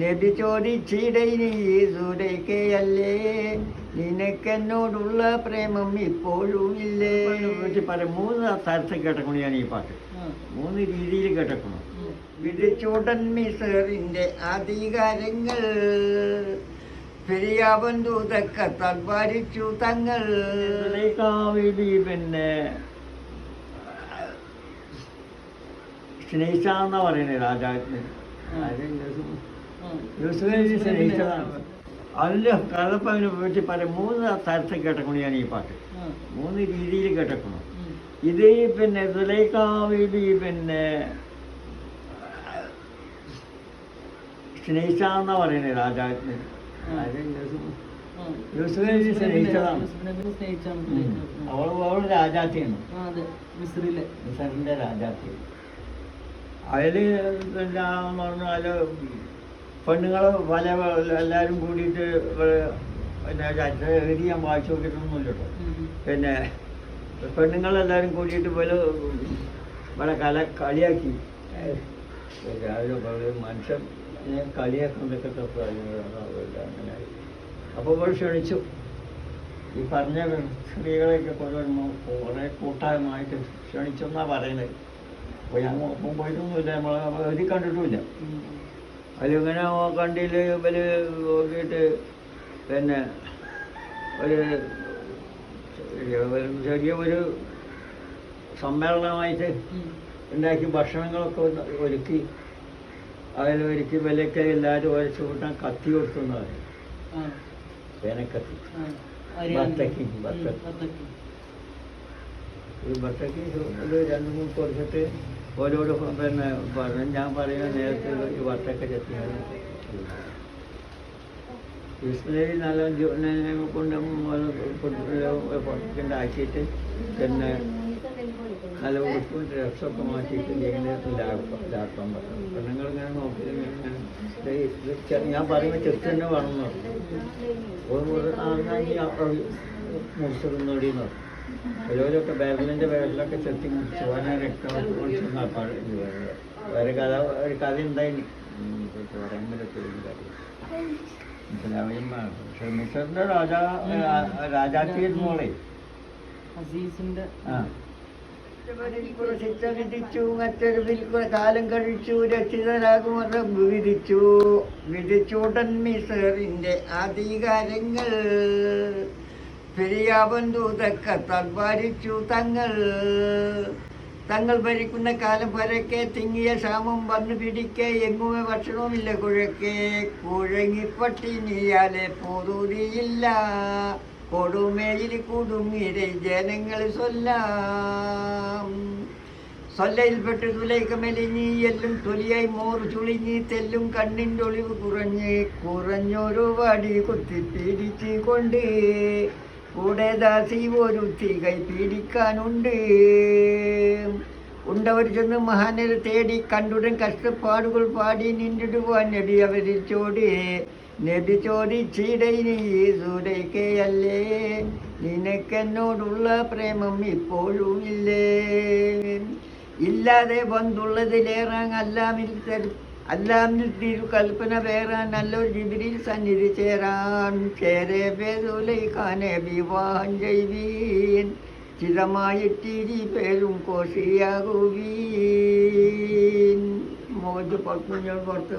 നബി ചോദിച്ചിടയിനി സുരയ്ക്കയല്ലേ നിനക്കെന്നോടുള്ള പ്രേമം ഇപ്പോഴും ഇല്ലേ? പറ മൂന്ന് തരത്തിൽ കേട്ടക്കണം ഞാൻ ഈ പാട്ട്. മൂന്ന് രീതിയിൽ കേട്ടക്കണം. വിധിച്ചോടൻ മിസറിന്റെ അധികാരങ്ങൾ പെരിയാവൻ ദൂതക്ക തൽവാരിച്ചു തങ്ങൾ. പിന്നെ. സ്നേഹിച്ചാന്ന പറയുന്നത് രാജാവിന്. യൂസുഫിനെ സ്നേഹിച്ചതാണ്. അതിന്റെ കഥപ്പതിനെ പറ്റി പല മൂന്ന് തരത്തിൽ കേട്ടക്കണം ഞാൻ ഈ പാട്ട്. മൂന്ന് രീതിയിൽ കേട്ടക്കണം. ഇത് പിന്നെ ദുലൈക്കാവിടി പിന്നെ സ്നേഹിച്ചാന്നാ പറയുന്നത് രാജാവിന്. അവൾ സ്നേഹിച്ചതാണ്. അവൾ അവൾ രാജാത്തിയാണ്. മിസറിന്റെ രാജാത്തി. അതിൽ പിന്നെ പറഞ്ഞാൽ പെണ്ണുങ്ങൾ പല എല്ലാവരും കൂടിയിട്ട് പിന്നെ എഴുതി ഞാൻ വായിച്ചു നോക്കിയിട്ടൊന്നുമില്ല കേട്ടോ. പിന്നെ പെണ്ണുങ്ങളെല്ലാവരും കൂടിയിട്ട് വല ഇവിടെ കല കളിയാക്കി. രാവിലെ മനുഷ്യൻ കളിയാക്കുന്നൊക്കെ അങ്ങനെ. അപ്പോൾ ഇവിടെ ക്ഷണിച്ചു. ഈ പറഞ്ഞ സ്ത്രീകളെയൊക്കെ കുറേ കുറേ കൂട്ടായ്മയായിട്ട് ക്ഷണിച്ചെന്നാണ് പറയുന്നത്. അപ്പോൾ ഞാൻ ഒപ്പം പോയിട്ടൊന്നുമില്ല. നമ്മൾ എഴുതി കണ്ടിട്ടുമില്ല. അതിലിങ്ങനെ കണ്ടിൽ ഇവർ നോക്കിയിട്ട് പിന്നെ ഒരു ചെറിയ- ഒരു സമ്മേളനമായിട്ട് ഉണ്ടാക്കി ഭക്ഷണങ്ങളൊക്കെ ഒരുക്കി. അതിൽ ഒരുക്കി വിലക്ക് എല്ലാവരും ഒരച്ചു കൂട്ടാൻ കത്തി കൊടുത്തുന്നവര് പറയും വേനക്കത്തി ബത്തക്കി ബത്തക്കി. ഈ ബത്തക്കി ഒരു രണ്ട് മൂന്ന് കൊടുത്തിട്ട് ഓരോരോ പിന്നെ പറഞ്ഞു ഞാൻ പറയുന്ന നേരത്തെ ഈ വട്ടൊക്കെ ചെത്തിയാണ് ഇസ്രയേൽ നല്ല ജീവനെ കൊണ്ട് പൊട്ടിക്കൊണ്ട് ആക്കിയിട്ട് പിന്നെ നല്ല ഉടുപ്പും ഡ്രസ്സൊക്കെ മാറ്റിയിട്ട് ഏകദേശം ലാക്കാം പറ്റും പെണ്ണുങ്ങൾ ഇങ്ങനെ നോക്കി ഞാൻ പറയുമ്പോൾ ചെത്ത് തന്നെ എന്ന് പറഞ്ഞു. ഒരു മുറി മുറിച്ചിരുന്നോടി എന്ന് പറഞ്ഞു. ചിലവരൊക്കെ ബാബിലിന്റെ പേരിലൊക്കെ ചെത്തി രക്തം ഒഴിച്ചെന്നാ വേറെ കഥ ഒരു കഥ ഉണ്ടായിന് പറയാൻ പറ്റില്ല പക്ഷെ മിസറിന്റെ രാജാ മോളെ. ആ. കാലം കഴിച്ചു രക്ഷിതരാകുമെന്ന് വിധിച്ചു. വിധിച്ചൂടൻ മിസറിന്റെ അധികാരങ്ങൾ. പെരിയാവൻ ദൂതക്ക തൽവാരിച്ചു തങ്ങൾ. തങ്ങൾ ഭരിക്കുന്ന കാലം പരക്കെ തിങ്ങിയ ക്ഷാമം വന്നു പിടിക്കെ എങ്ങുമേ ഭക്ഷണവുമില്ല കുഴക്കെ. കുഴങ്ങിപ്പട്ടിനിയാലെ പോതൂരിയില്ല കൊടുമേയിൽ കുടുങ്ങിരെ ജനങ്ങൾ സ്വല്ലാം സൊല്ലയിൽപ്പെട്ട് തുലൈക്ക മെലിഞ്ഞി എല്ലും തൊലിയായി മോറ് ചുളിഞ്ഞി തെല്ലും കണ്ണിന്റെ ഒളിവ് കുറഞ്ഞ് കുറഞ്ഞൊരു വടി കുത്തി പീഡിച്ച് കൊണ്ട്. കൂടെ ദാസി ഒരു തീ കൈ പീഡിക്കാനുണ്ട്. ഉണ്ടവർ ചെന്ന് മഹാനരെ തേടി കണ്ടുടൻ കഷ്ടപ്പാടുകൾ പാടി നിന്നിടുവാൻ നബി അവരിൽ ചോടി. നബി ചോദിച്ചിടയിനി സൂരയ്ക്കയല്ലേ നിനക്കെന്നോടുള്ള പ്രേമം ഇപ്പോഴും ഇല്ലേ? ഇല്ലാതെ വന്നുള്ളതിലേറെ അല്ലാമിൽ തരും അല്ലാമിൽ തിരു കൽപ്പന വേറാൻ നല്ലൊരു ജിബിരിൽ സന്നിധി ചേരാൻ ചേരെ പേതുലൈഖാനെ വിവാഹം ചെയ്വീൻ ചിതമായിട്ടിരി പേരും കോശിയാകുവീൻ. മുഖത്ത് കുഞ്ഞോട് പുറത്ത്